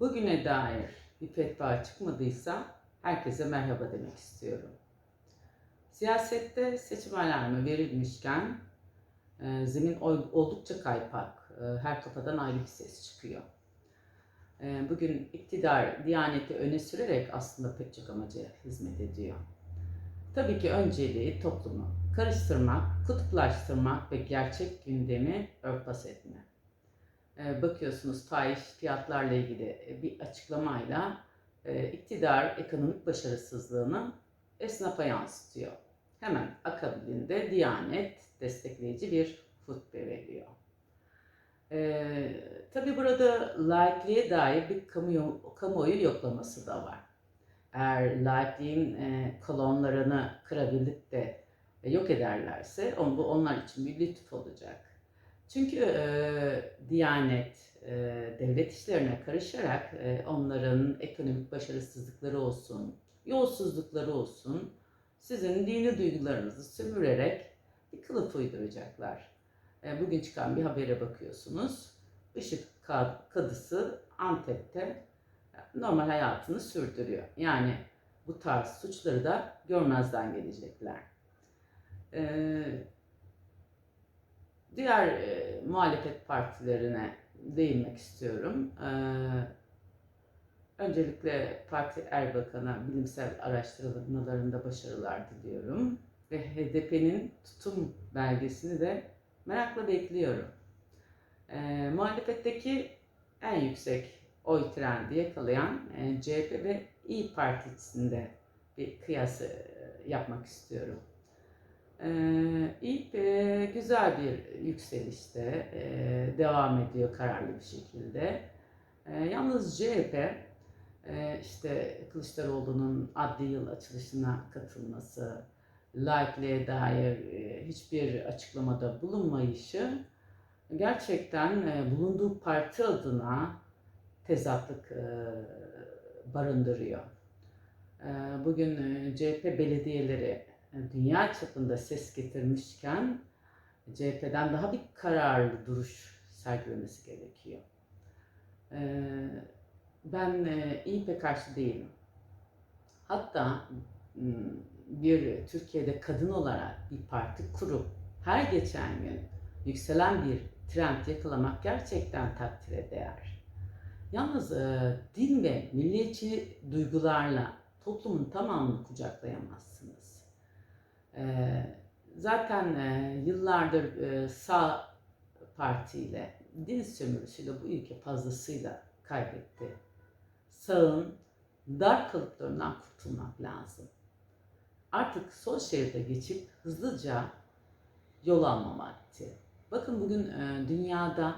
Bugüne dair bir fetva çıkmadıysa herkese merhaba demek istiyorum. Siyasette seçim alarmı verilmişken e, zemin oldukça kaypak. E, her kafadan ayrı bir ses çıkıyor. E, bugün iktidar Diyaneti öne sürerek aslında pek çok amaca hizmet ediyor. Tabii ki önceliği toplumu karıştırmak, kutuplaştırmak ve gerçek gündemi örtbas etme. E, bakıyorsunuz faiz fiyatlarla ilgili bir açıklamayla e, iktidar ekonomik başarısızlığını esnafa yansıtıyor. Hemen akabinde Diyanet destekleyici bir hutbe veriyor. E, tabii burada laikliğe dair bir kamuoyu, kamuoyu yoklaması da var. Eğer laikliğin e, kolonlarını kırabilip de e, yok ederlerse on, bu onlar için bir lütuf olacak. Çünkü e, Diyanet e, devlet işlerine karışarak e, onların ekonomik başarısızlıkları olsun, yolsuzlukları olsun, sizin dini duygularınızı sömürerek bir kılıf uyduracaklar. E, bugün çıkan bir habere bakıyorsunuz. Işık Kad- Kadısı Antep'te normal hayatını sürdürüyor. Yani bu tarz suçları da görmezden gelecekler. Ee, diğer e, muhalefet partilerine değinmek istiyorum. Ee, öncelikle Parti Erbakan'a bilimsel araştırmalarında başarılar diliyorum. Ve HDP'nin tutum belgesini de merakla bekliyorum. Ee, muhalefetteki en yüksek oy trendi yakalayan e, CHP ve İyi Partisi'nde bir kıyas e, yapmak istiyorum. Ee, İYİ e, güzel bir yükselişte e, devam ediyor kararlı bir şekilde. E, yalnız CHP e, işte Kılıçdaroğlu'nun adli yıl açılışına katılması, laikliğe dair e, hiçbir açıklamada bulunmayışı gerçekten e, bulunduğu parti adına tezatlık e, barındırıyor. E, bugün e, CHP belediyeleri dünya çapında ses getirmişken CHP'den daha bir kararlı duruş sergilemesi gerekiyor. E, ben e, İYİP'e karşı değilim. Hatta m, bir Türkiye'de kadın olarak bir parti kurup her geçen gün yükselen bir trend yakalamak gerçekten takdire değer. Yalnız e, din ve milliyetçi duygularla toplumun tamamını kucaklayamazsınız. Zaten yıllardır sağ partiyle, din sömürüsüyle bu ülke fazlasıyla kaybetti. Sağın dar kalıplarından kurtulmak lazım. Artık sol şeride geçip hızlıca yol alma vakti. Bakın bugün dünyada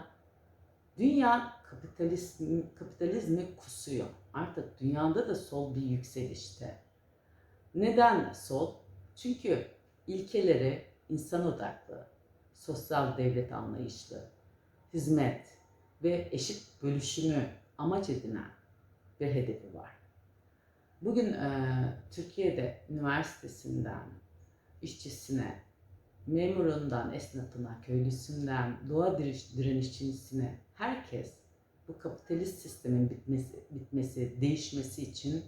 dünya kapitalizm kapitalizmi kusuyor. Artık dünyada da sol bir yükselişte. Neden sol? Çünkü ilkeleri insan odaklı, sosyal devlet anlayışlı, hizmet ve eşit bölüşümü amaç edinen bir hedefi var. Bugün e, Türkiye'de üniversitesinden işçisine, memurundan esnafına, köylüsünden doğa direniş- direnişçisine herkes bu kapitalist sistemin bitmesi, bitmesi, değişmesi için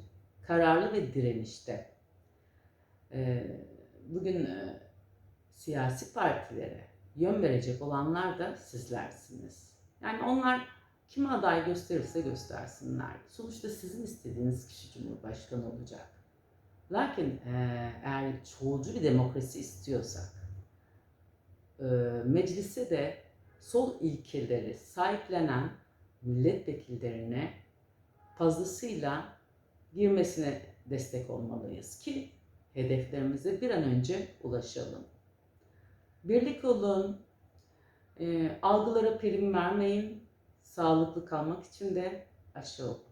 kararlı ve direnişte. Ee, bugün e, siyasi partilere yön verecek olanlar da sizlersiniz. Yani onlar kime aday gösterirse göstersinler. Sonuçta sizin istediğiniz kişi cumhurbaşkanı olacak. Lakin e, eğer çoğulcu bir demokrasi istiyorsak, e, meclise de sol ilkeleri sahiplenen milletvekillerine fazlasıyla girmesine destek olmalıyız ki hedeflerimize bir an önce ulaşalım. Birlik olun, e, algılara prim vermeyin, sağlıklı kalmak için de aşı olun.